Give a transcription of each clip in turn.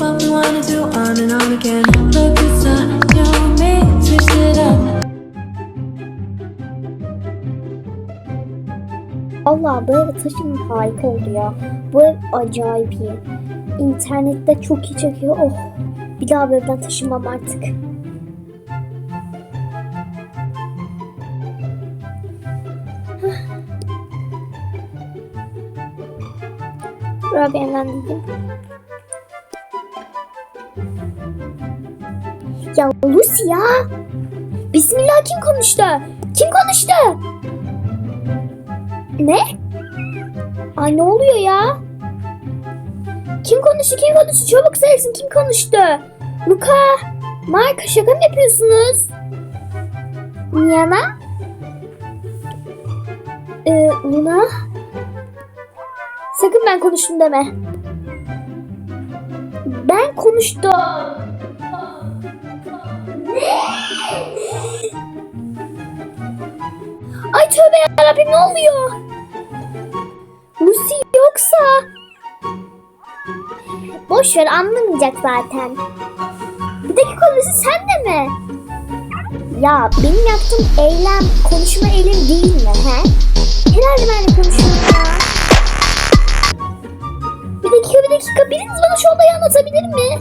what we wanna do on and on again. Look, it's a new me, switch it up. Allah bu eve taşınım harika oldu ya. Bu ev acayip iyi. İnternette çok iyi çekiyor. Oh. Bir daha bu evden taşınmam artık. Rabia'dan dedim. Ya Lucy ya. Bismillah kim konuştu? Kim konuştu? Ne? Ay ne oluyor ya? Kim konuştu? Kim konuştu? Çabuk söylesin kim konuştu? Luka, Mark şaka mı yapıyorsunuz? Niana? Ee, Luna? Sakın ben konuştum deme. Ben konuştum. Ay tövbe yarabbim ne oluyor? Lucy yoksa? Boş ver anlamayacak zaten. Bir dakika Lucy sen de mi? Ya benim yaptığım eylem konuşma eylem değil mi he? Herhalde ben de konuşuyorum ya. Bir dakika bir dakika biriniz bana şu olayı anlatabilir mi?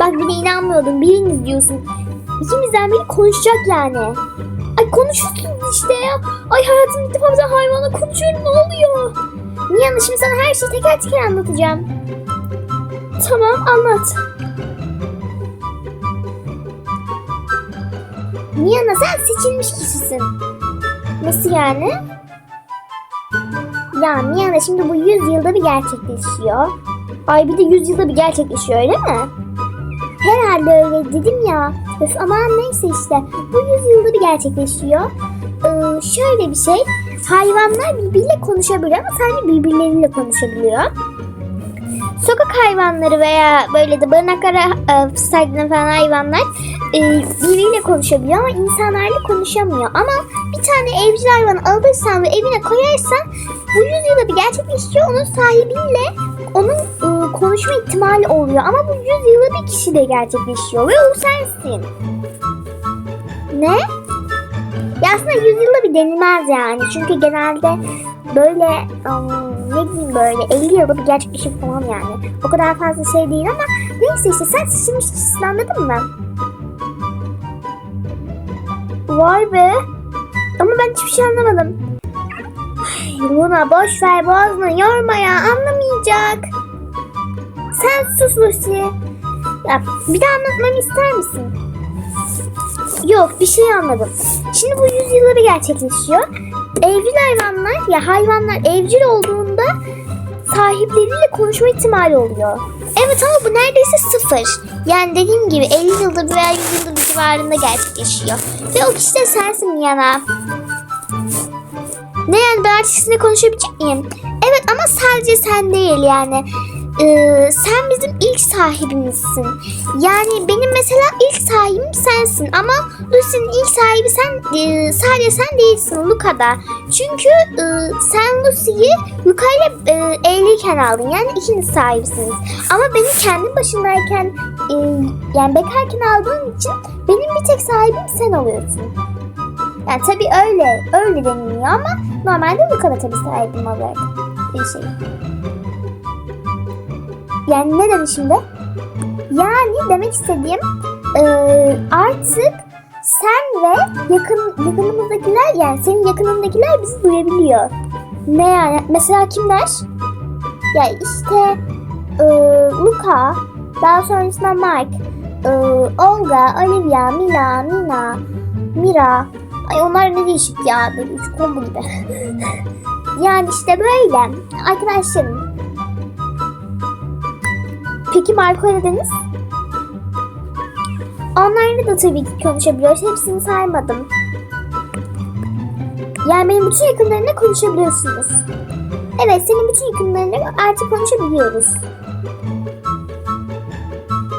Bak bir inanmıyordum biriniz diyorsun. İkimizden biri konuşacak yani. Ay konuşuyorsunuz işte ya. Ay hayatımda ilk defa hayvanla konuşuyorum ne oluyor? Niye şimdi sana her şeyi teker teker anlatacağım. Tamam anlat. Niyana sen seçilmiş kişisin. Nasıl yani? Ya Niyana şimdi bu 100 yılda bir gerçekleşiyor. Ay bir de 100 yılda bir gerçekleşiyor öyle mi? Herhalde öyle dedim ya. Öf aman neyse işte. Bu 100 yılda bir gerçekleşiyor. Ee, şöyle bir şey. Hayvanlar birbiriyle konuşabiliyor ama sadece birbirleriyle konuşabiliyor. Sokak hayvanları veya böyle de barınaklara e, saygılanan falan hayvanlar e, birbiriyle konuşabiliyor ama insanlarla konuşamıyor. Ama bir tane evcil hayvan alırsan ve evine koyarsan bu yüzyılda bir gerçekleşiyor. Onun sahibiyle onun e, konuşma ihtimali oluyor. Ama bu yüzyılda bir kişi de gerçekleşiyor ve o sensin. Ne? Ya aslında yüzyılda bir denilmez yani. Çünkü genelde böyle ım, ne diyeyim böyle 50 yılda bir gerçekleşir falan yani. O kadar fazla şey değil ama neyse işte sen seçilmiş kişisin anladın mı? Vay be. Ama ben hiçbir şey anlamadım. Luna boş ver boğazını yorma ya anlamayacak. Sen sus Lucy. Ya bir daha anlatmamı ister misin? Yok bir şey anladım. Şimdi bu yüzyılları gerçekleşiyor. Evcil hayvanlar ya hayvanlar evcil olduğunda sahipleriyle konuşma ihtimali oluyor. Evet ama bu neredeyse sıfır. Yani dediğim gibi 50 yılda bir veya 100 yılda bir civarında gerçekleşiyor. Ve o kişi de sensin Yana. Ne yani ben artık sizinle konuşabilecek miyim? Evet ama sadece sen değil yani. Ee, sen bizim ilk sahibimizsin. Yani benim mesela ilk sahibim sensin ama Lucy'nin ilk sahibi sen e, sadece sen değilsin Luca'da. Çünkü e, sen Lucy'yi Luca ile e, evliyken aldın. Yani ikiniz sahibisiniz. Ama benim kendi başındayken e, yani bekarken aldığın için benim bir tek sahibim sen oluyorsun. Yani tabii öyle, öyle deniliyor ama normalde Luca'da tabii sahibim olarak bir şey. Yani ne dedi şimdi? Yani demek istediğim e, artık sen ve yakın yakınımızdakiler yani senin yakınındakiler bizi duyabiliyor. Ne yani? Mesela kimler? Ya işte e, Luca, daha sonrasında Mike, e, Olga, Olivia, Mila, Mina, Mira. Ay onlar ne değişik ya böyle üç combo gibi. yani işte böyle arkadaşlarım. Peki Marco ile Deniz? Onlarla da tabii ki konuşabiliyoruz. Hepsini saymadım. Yani benim bütün yakınlarımla konuşabiliyorsunuz. Evet, senin bütün yakınlarına artık konuşabiliyoruz.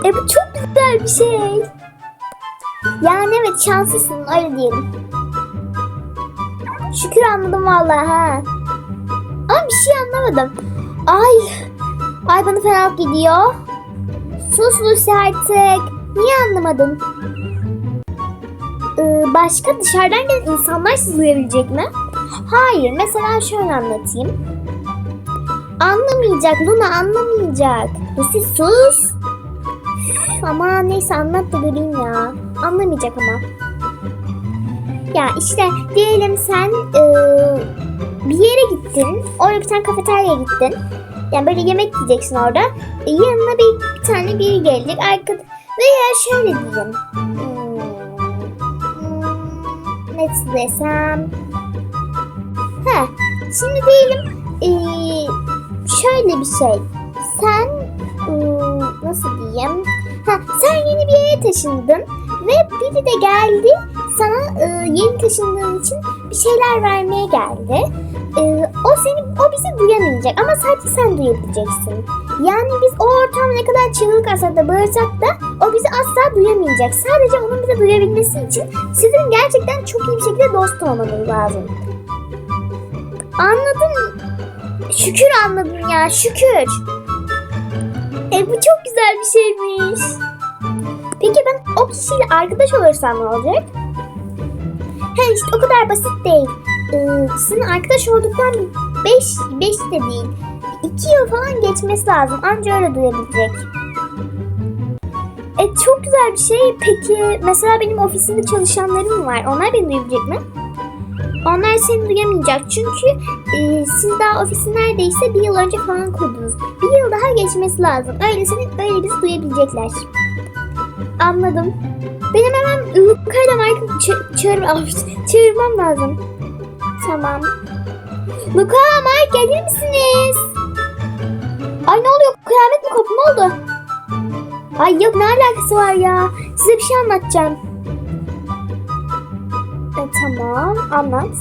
E bu çok güzel bir şey. Yani evet şanslısın öyle diyelim. Şükür anladım vallahi ha. Ama bir şey anlamadım. Ay, ay bana fena gidiyor. Sus Lucy artık. Niye anlamadın? Ee, başka dışarıdan gelen insanlar sizi duyabilecek mi? Hayır. Mesela şöyle anlatayım. Anlamayacak Luna anlamayacak. Lucy sus. Ama neyse anlat da göreyim ya. Anlamayacak ama. Ya işte diyelim sen e, bir yere gittin. Oraya bir tane kafeteryaya gittin. Yani böyle yemek yiyeceksin orada. E, yanına bir, bir tane biri gelecek. Arka, veya şöyle diyeyim. Hmm, nasıl desem. Ha, şimdi diyelim e, şöyle bir şey. Sen ıı, nasıl diyeyim? Ha, sen yeni bir yere taşındın ve biri de geldi sana ıı, yeni taşındığın için bir şeyler vermeye geldi. Ee, o seni, o bizi duyamayacak ama sadece sen duyabileceksin. Yani biz o ortam ne kadar çığlık atsak da bağırsak da o bizi asla duyamayacak. Sadece onun bizi duyabilmesi için sizin gerçekten çok iyi bir şekilde dost olmanız lazım. Anladın Şükür anladım ya şükür. E bu çok güzel bir şeymiş. Peki ben o kişiyle arkadaş olursam ne olacak? He işte o kadar basit değil. Ee, sizin arkadaş olduktan 5 5 de değil. 2 yıl falan geçmesi lazım. Anca öyle duyabilecek. E çok güzel bir şey. Peki mesela benim ofisimde çalışanlarım var. Onlar beni duyabilecek mi? Onlar seni duyamayacak çünkü e, siz daha ofisi neredeyse bir yıl önce falan kurdunuz. Bir yıl daha geçmesi lazım. Öyle seni öyle bizi duyabilecekler. Anladım. Benim hemen Luka'yla Mike'ı çı- çağır ah, çağırmam lazım. Tamam. Luka, Mike gelir misiniz? Ay ne oluyor? Kıyamet mi koptu? Ne oldu? Ay yok ne alakası var ya? Size bir şey anlatacağım. E, tamam anlat.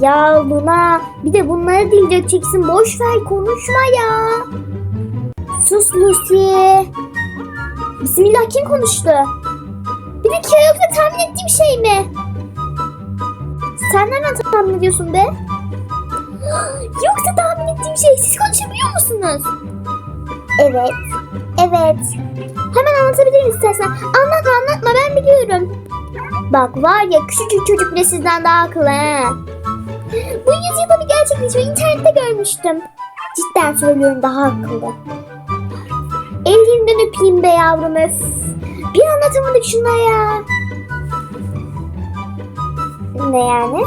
Ya Luna bir de bunları dil dökeceksin. Boş ver konuşma ya. Sus Lucy. Bismillah kim konuştu? Bir de yoksa tahmin ettiğim şey mi? Sen nereden tahmin ediyorsun be? Yoksa tahmin ettiğim şey siz konuşabiliyor musunuz? Evet. Evet. Hemen anlatabilirim istersen. Anlatma anlatma ben biliyorum. Bak var ya küçücük çocuk bile sizden daha akıllı ha. Bu yüzyılda bir gerçekleşiyor. İnternette görmüştüm. Cidden söylüyorum daha akıllı. Ellerinden öpeyim be yavrum öf. Bir anlatamadık şuna ya. Ne yani?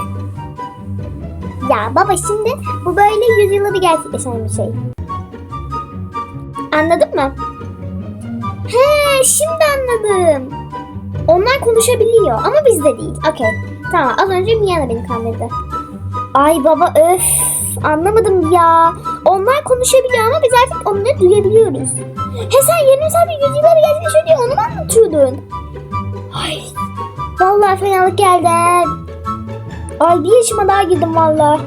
Ya baba şimdi bu böyle yüzyılda bir gerçekleşen bir şey. Anladın mı? He şimdi anladım. Onlar konuşabiliyor ama bizde değil. Okey. Tamam az önce Mia da beni kandırdı. Ay baba öf. Anlamadım ya. Onlar konuşabiliyor ama biz artık onları duyabiliyoruz. He sen yarım saat bir yüzyılları gerçekleşiyor diye onu mu anlatıyordun? Ay. Vallahi fenalık geldi. Ay bir yaşıma daha girdim valla.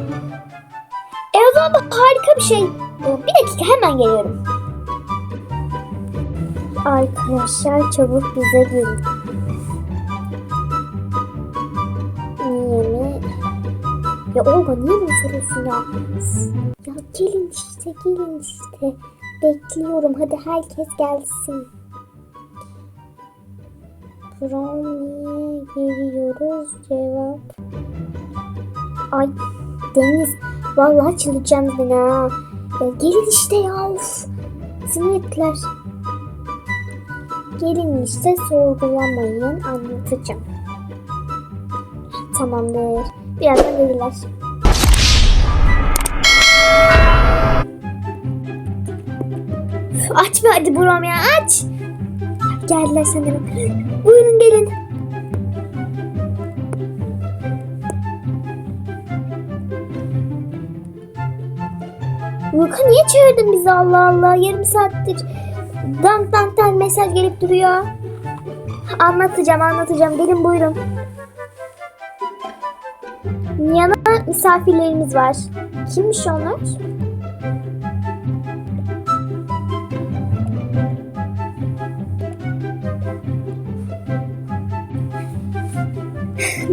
E o zaman bu harika bir şey. Bir dakika hemen geliyorum. Arkadaşlar çabuk bize gelin. Niye mi? Ya Olga niye bunu soruyorsun ya? Ya gelin işte gelin işte. Bekliyorum hadi herkes gelsin. Brownie'ye geliyoruz cevap. Ay Deniz vallahi çıldıracağım beni ha. Ya gelin işte ya of. Sinir ettiler. Gelin işte sorgulamayın anlatacağım. Tamamdır. Birazdan gelirler. Aç be hadi Buram ya aç. Geldiler sanırım. Buyurun gelin. Luka niye çağırdın bizi Allah Allah? Yarım saattir dank dank dank mesaj gelip duruyor. Anlatacağım anlatacağım. Gelin buyurun. Yana misafirlerimiz var. Kimmiş onlar?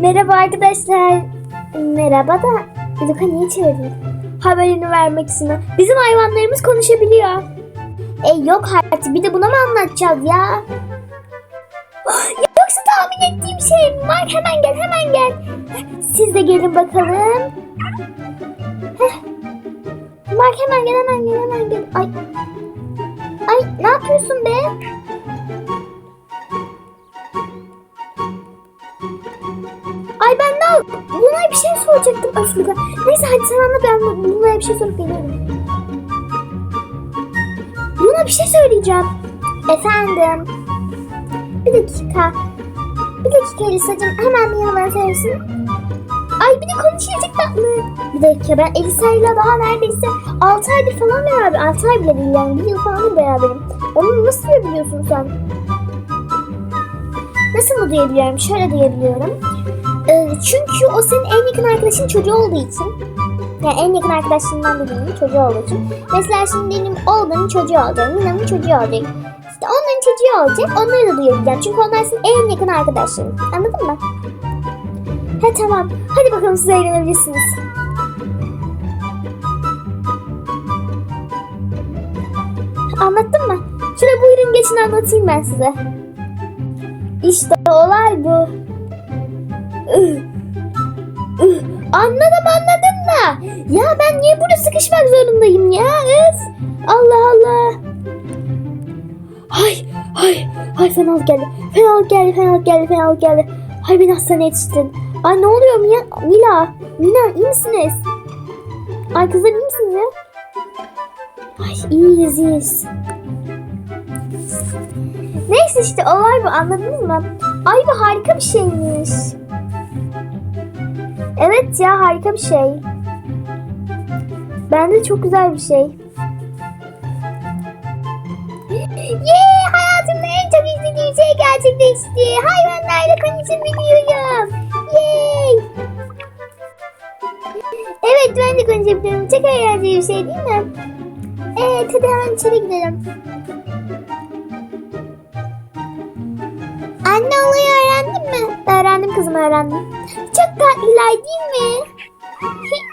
Merhaba arkadaşlar. Merhaba da Luka niye çağırdın? Haberini vermek için. Bizim hayvanlarımız konuşabiliyor. E yok artık bir de buna mı anlatacağız ya? Yoksa tahmin ettiğim şey mi? Mark hemen gel hemen gel. Siz de gelin bakalım. Mark hemen gel hemen gel hemen gel. Ay. Ay ne yapıyorsun be? Soracaktım aslında. Neyse hadi sen anlat ben Luna'ya bir şey sorup geliyorum. Luna bir şey söyleyeceğim. Efendim. Bir dakika. Bir dakika Elisa'cığım hemen bir yanıma sersin. Ay bir de konuşacaklar mı? Bir dakika ben Elisa'yla daha neredeyse 6 aydır falan beraber. 6 ay bile değil yani bir yıl falan beraberim. Onu nasıl duyabiliyorsun sen? Nasıl mı duyabiliyorum? Şöyle duyabiliyorum. Ee, çünkü o senin en yakın arkadaşın çocuğu olduğu için. Yani en yakın arkadaşlarından birinin çocuğu olduğu için. Mesela şimdi benim oğlanın çocuğu olacak, Mina'nın çocuğu olacak. İşte onların çocuğu olacak, onları da duyabileceğim. Çünkü onlar senin en yakın arkadaşların. Anladın mı? He tamam. Hadi bakalım siz eğlenebilirsiniz. Anlattın mı? Şöyle buyurun geçin anlatayım ben size. İşte olay bu. Anladım anladım da. Ya ben niye burada sıkışmak zorundayım ya? Öf. Allah Allah. Ay ay ay fenalık geldi. Fenalık geldi fenalık geldi fenalık geldi. Ay beni hastaneye yetiştirin. Ay ne oluyor? Mila? Mina iyi misiniz? Ay kızlar iyi misiniz ya? Ay iyiyiz iyiyiz. Neyse işte olay bu anladınız mı? Ay bu harika bir şeymiş. Evet ya harika bir şey. Bence çok güzel bir şey. Yee hayatımda en çok istediğim şey gerçekleşti. Hayvanlarla konuşabiliyorum. Yay. Evet ben de konuşabiliyorum. Çok eğlenceli bir şey değil mi? Evet hadi hemen içeri gidelim. Anne olayı öğrendin mi? Öğrendim kızım öğrendim. Çok tatlılar değil mi?